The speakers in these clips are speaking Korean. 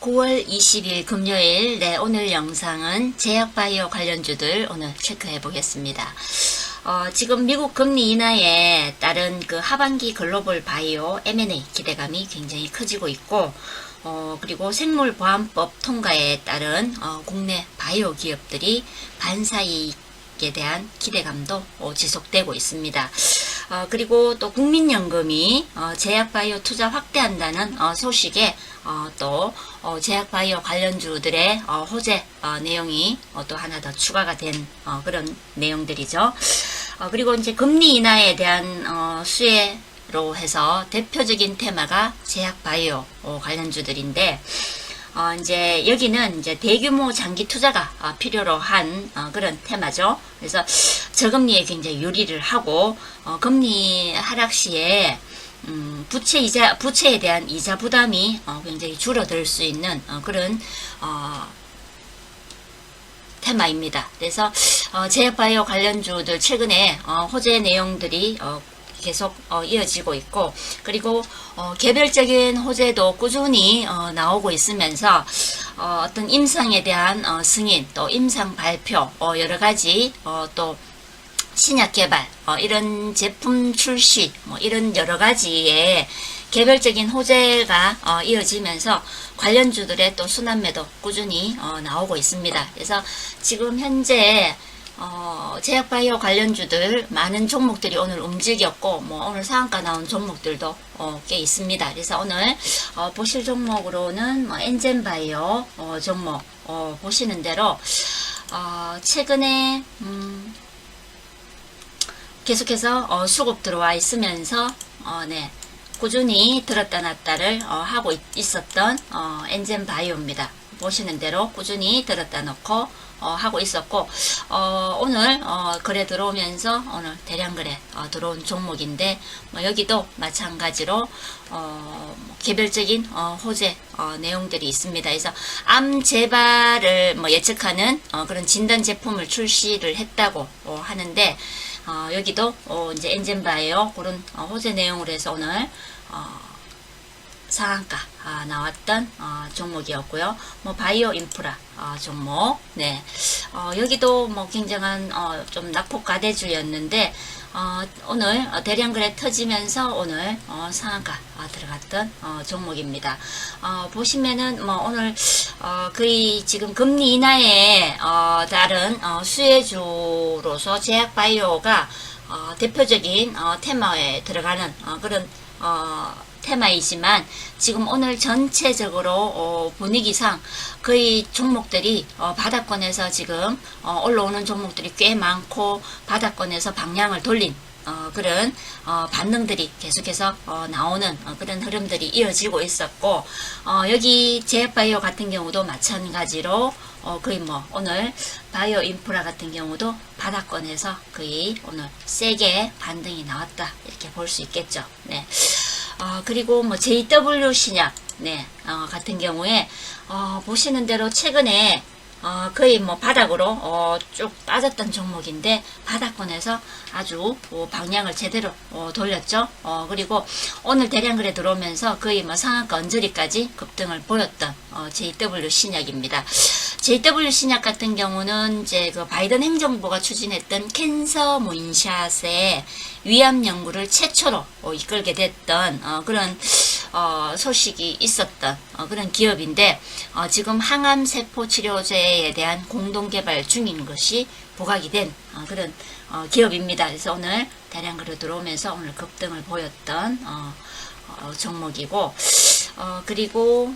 9월 20일 금요일 네 오늘 영상은 제약바이오 관련주들 오늘 체크해 보겠습니다. 어, 지금 미국 금리 인하에 따른 그 하반기 글로벌 바이오 M&A 기대감이 굉장히 커지고 있고 어, 그리고 생물보안법 통과에 따른 어, 국내 바이오 기업들이 반사이익에 대한 기대감도 어, 지속되고 있습니다. 어, 그리고 또 국민연금이 어, 제약바이오 투자 확대한다는 어, 소식에 어, 또 어, 제약바이오 관련주들의 어, 호재 어, 내용이 어, 또 하나 더 추가가 된 어, 그런 내용들이죠. 어, 그리고 이제 금리 인하에 대한 어, 수혜로 해서 대표적인 테마가 제약바이오 어, 관련주들인데 어, 이제 여기는 이제 대규모 장기 투자가 어, 필요로 한 어, 그런 테마죠. 그래서 저금리에 굉장히 유리를 하고 어, 금리 하락 시에 음, 부채 이자 부채에 대한 이자 부담이 어, 굉장히 줄어들 수 있는 어, 그런 어, 테마입니다. 그래서 어, 제약바이오 관련주들 최근에 어, 호재 내용들이 어, 계속 어, 이어지고 있고 그리고 어, 개별적인 호재도 꾸준히 어, 나오고 있으면서 어, 어떤 임상에 대한 어, 승인 또 임상 발표 어, 여러 가지 어, 또 신약 개발 어, 이런 제품 출시 뭐 이런 여러 가지의 개별적인 호재가 어, 이어지면서 관련주들의 또 순환매도 꾸준히 어, 나오고 있습니다. 그래서 지금 현재 어, 제약바이오 관련주들 많은 종목들이 오늘 움직였고 뭐 오늘 상한가 나온 종목들도 어, 꽤 있습니다. 그래서 오늘 어, 보실 종목으로는 뭐 엔젠바이오 어, 종목 어, 보시는 대로 어, 최근에 음, 계속해서 어, 수급 들어와 있으면서 어, 네, 꾸준히 들었다 놨다를 어, 하고 있, 있었던 어, 엔젠 바이오입니다. 보시는 대로 꾸준히 들었다 놓고 어, 하고 있었고 어, 오늘 어, 거래 들어오면서 오늘 대량 거래 어, 들어온 종목인데 뭐 여기도 마찬가지로 어, 뭐 개별적인 어, 호재 어, 내용들이 있습니다. 그래서 암 재발을 뭐 예측하는 어, 그런 진단 제품을 출시를 했다고 어, 하는데 어, 여기도 어, 이제 엔젠바이오 그런 어, 호재 내용으로 해서 오늘 어, 상한가 아, 나왔던 어, 종목이었고요. 뭐 바이오 인프라 어, 종목, 네, 어, 여기도 뭐 굉장한 어, 좀 낙폭 가대주였는데 어, 오늘 어, 대량 거래 터지면서 오늘 어, 상한가 어, 들어갔던 어, 종목입니다. 어, 보시면은 뭐 오늘 어, 거의 지금 금리 인하에 어, 다른 어, 수혜주로서 제약바이오가 어, 대표적인 어, 테마에 들어가는 어, 그런 어, 테마이지만 지금 오늘 전체적으로 어, 분위기상 거의 종목들이 어, 바닥권에서 지금 어, 올라오는 종목들이 꽤 많고 바닥권에서 방향을 돌린 어, 그런 어, 반응들이 계속해서 어, 나오는 어, 그런 흐름들이 이어지고 있었고 어, 여기 제약바이오 같은 경우도 마찬가지로 어, 거의 뭐 오늘 바이오 인프라 같은 경우도 바닥권에서 거의 오늘 세게 반등이 나왔다 이렇게 볼 수 있겠죠. 네. 어, 그리고 뭐 JW 신약 네, 어, 같은 경우에 어, 보시는 대로 최근에 어, 거의 뭐 바닥으로 어, 쭉 빠졌던 종목인데 바닥권에서 아주 어, 방향을 제대로 어, 돌렸죠. 어, 그리고 오늘 대량 거래 들어오면서 거의 뭐 상한가 언저리까지 급등을 보였던 어, JW 신약입니다. JW 신약 같은 경우는 이제 그 바이든 행정부가 추진했던 캔서 모인샷의 위암 연구를 최초로 어, 이끌게 됐던 어, 그런 어, 소식이 있었던 어, 그런 기업인데 어, 지금 항암 세포 치료제에 대한 공동 개발 중인 것이 부각이 된 어, 그런 어, 기업입니다. 그래서 오늘 대량 거래 들어오면서 오늘 급등을 보였던 어, 어, 종목이고 어, 그리고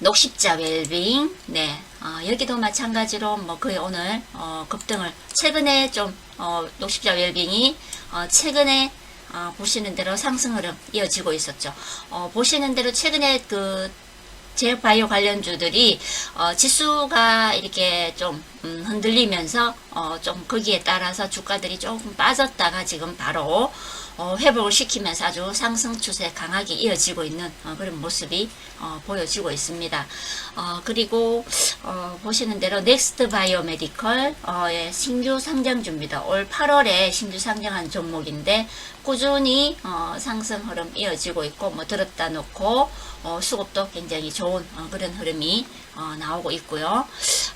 녹십자 웰빙, 네, 어, 여기도 마찬가지로 뭐 거의 오늘 어, 급등을 최근에 좀 어, 녹십자 웰빙이 어, 최근에 어, 보시는 대로 상승 흐름 이어지고 있었죠. 어, 보시는 대로 최근에 그 제약바이오 관련주들이 어, 지수가 이렇게 좀 음, 흔들리면서 어, 좀 거기에 따라서 주가들이 조금 빠졌다가 지금 바로 어, 회복을 시키면서 아주 상승 추세 강하게 이어지고 있는 어, 그런 모습이 어, 보여지고 있습니다. 어, 그리고 어, 보시는 대로 넥스트 바이오메디컬 어, 의 신규 상장주입니다. 올 8월에 신규 상장한 종목인데 꾸준히 어, 상승 흐름 이어지고 있고 뭐 들었다 놓고 어, 수급도 굉장히 좋은 어, 그런 흐름이 어, 나오고 있고요.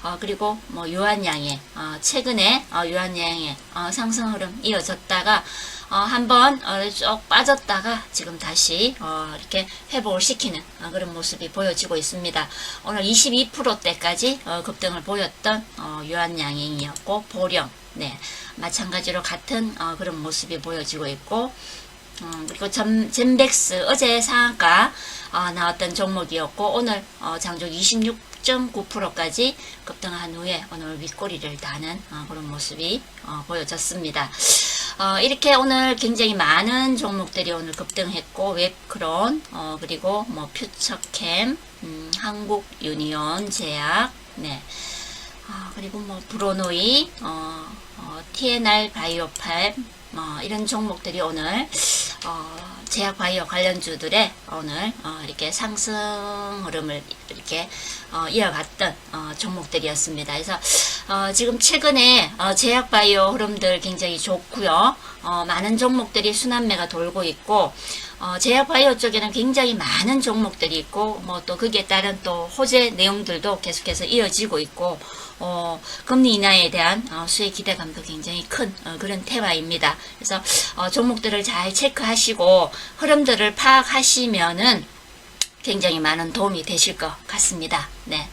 어, 그리고 뭐 유한양의 어, 최근에 어, 유한양의 어, 상승 흐름 이어졌다가 어, 한번 어, 쭉 빠졌다가 지금 다시 어, 이렇게 회복을 시키는 어, 그런 모습이 보여지고 있습니다. 오늘 22%대까지 어, 급등을 보였던 어, 유한양행이었고 보령 네 마찬가지로 같은 어, 그런 모습이 보여지고 있고 음, 그리고 점, 젠백스 어제 상한가 어, 나왔던 종목이었고 오늘 어, 장중 26.9%까지 급등한 후에 오늘 윗꼬리를 다는 어, 그런 모습이 어, 보여졌습니다. 어, 이렇게 오늘 굉장히 많은 종목들이 오늘 급등했고 웹크론 어, 그리고 뭐 퓨처캠 음, 한국 유니온 제약 네 아, 그리고 뭐 브로노이, 어, 어, TNR 바이오팜, 뭐 이런 종목들이 오늘 어, 제약 바이오 관련주들의 오늘 어, 이렇게 상승 흐름을 이렇게 어, 이어갔던 어, 종목들이었습니다. 그래서 어, 지금 최근에 어, 제약 바이오 흐름들 굉장히 좋고요. 어, 많은 종목들이 순환매가 돌고 있고 어, 제약 바이오 쪽에는 굉장히 많은 종목들이 있고 뭐또 거기에 따른 또 호재 내용들도 계속해서 이어지고 있고 어, 금리 인하에 대한 어, 수혜 기대감도 굉장히 큰 어, 그런 테마입니다. 그래서 어, 종목들을 잘 체크하시고 흐름들을 파악하시면은 굉장히 많은 도움이 되실 것 같습니다. 네.